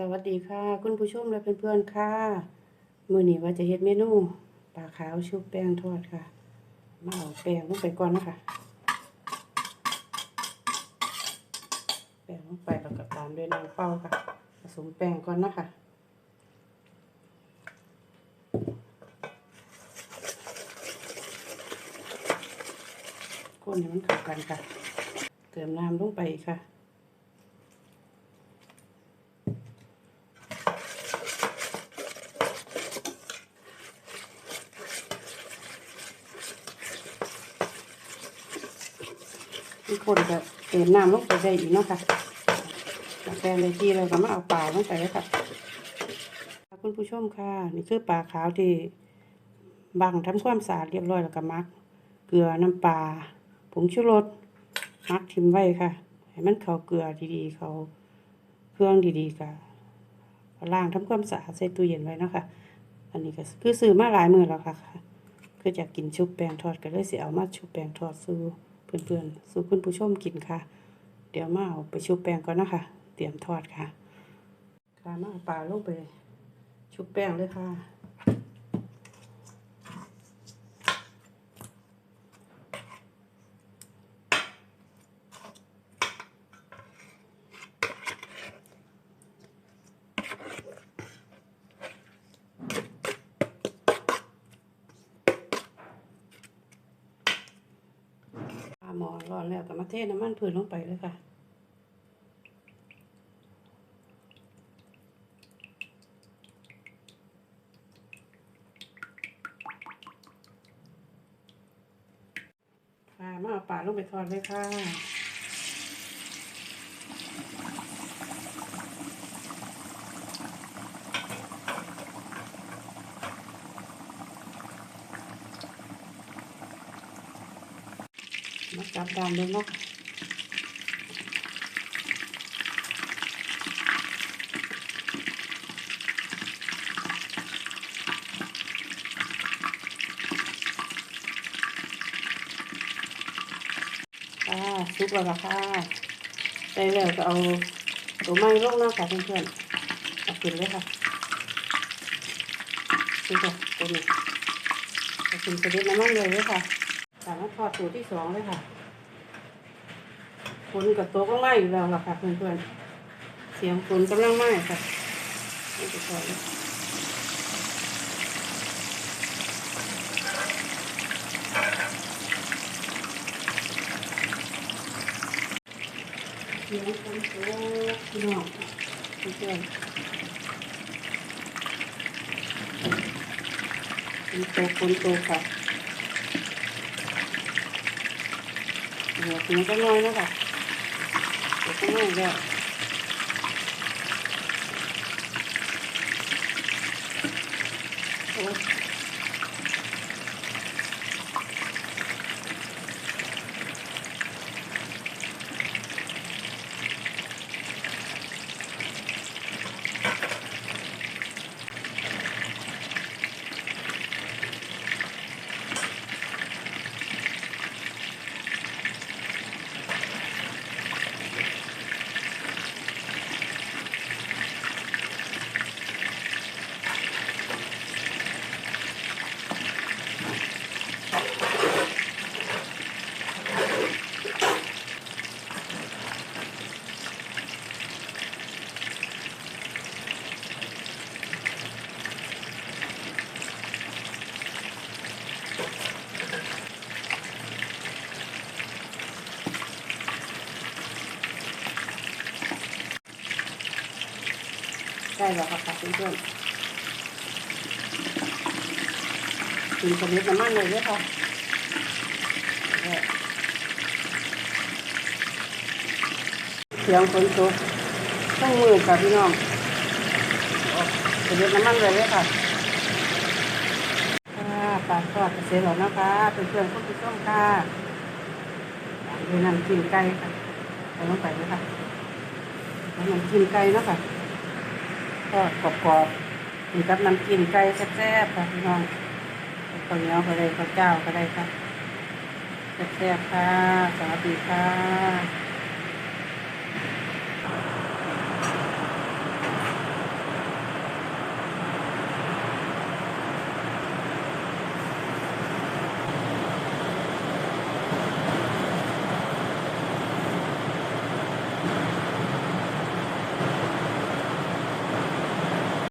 สวัสดีค่ะ คุณผู้ชมและเพื่อนๆค่ะมื้อนี้ว่าจะเฮ็ดเมนูปลาขาวชุบแป้งทอดค่ะ มาเอาแป้งลงไปก่อนนะคะ แป้งลงไปแล้วก็ตามด้วยน้ำเปล่าค่ะ ผสมแป้งก่อนนะคะคนให้มันเข้ากันค่ะ เติมน้ำลงไปค่ะ ทุกคนจะเติมน้ำลงไปได้อีกเนาะค่ะแฟนเลยที่เราก็มาเอาปลาลงไปเลยค่ะคุณผู้ชมค่ะ นี่คือปลาขาวที่บังทำความสะอาดเรียบร้อยแล้วก็มัก เกลือน้ำปลาผงชูรสมักทิมไว้ค่ะ ให้มันเข้าเกลือดีๆ เขาเครื่องดีๆค่ะล้างทำความสะอาดใส่ตู้เย็นไว้เนาะคะอันนี้ก็คือซื้อมาหลายมือแล้วค่ะคืออยากกินชุบแป้งทอดก็เลยเสิเอามาชุบแป้งทอดสู้อ เพื่อนๆสู่คุณผู้ชมกินค่ะ เดี๋ยวมาเอาไปชุบแป้งก่อนนะคะ เตรียมทอดค่ะ ค่ะมาเอาปลาลงไปชุบแป้งเลยค่ะ อร้อนแล้วก็มาเทน้ำมันพืนลงไปเลยค่ะค่ะมาเอาปลาลงไปทอดเลยค่ะ มาจับดานเลยเนาะค่ะซุปแล้วล่ะค่ะได้แล้วก็เอาตัวไม้ลงนาะค่ะเพื่อนๆเอาขึ้นเลยค่ะนี่ค่ะตัวนี้เอาขึ้นกระเด็นน้ำมันเลยเลยค่ะ สามารถทอดสูตรที่สองเลยค่ะฝนกับโต๊ะกลงมาอยู่แล้วล่ะค่ะเพื่อนๆ เสียงฝนกำลังไหมาค่ะนี่จะพอแล้วเสียงฝนตกพี่น้องเพื่อนๆฝนตกฝนตกค่ะ เดี๋ยวถึงจะน้อยแล้วค่ะเดี๋ยวก็น้อยแล้วโอ้ ได้แล้วค่ะเพื่อนๆกินสนิทน้ำมันเลยด้วยค่ะเสียงฝนตกต้องมือค่ะพี่น้องสนิทน้ำมันเลยด้วยค่ะค่ะปลาทอดเสร็จแล้วนะคะเพื่อนๆคุณผู้ชมค่ะดูน้ำจิ้มไก่ค่ะใส่ลงไปเลยค่ะน้ำจิ้มไก่นะค่ะ ทอดกรอบๆกินกับน้ำจิ้มไก่แซ่บๆค่ะพี่น้องข้าวเหนียวก็ได้ข้าวเจ้าก็ได้ค่ะแซ่บๆค่ะสวัสดีค่ะ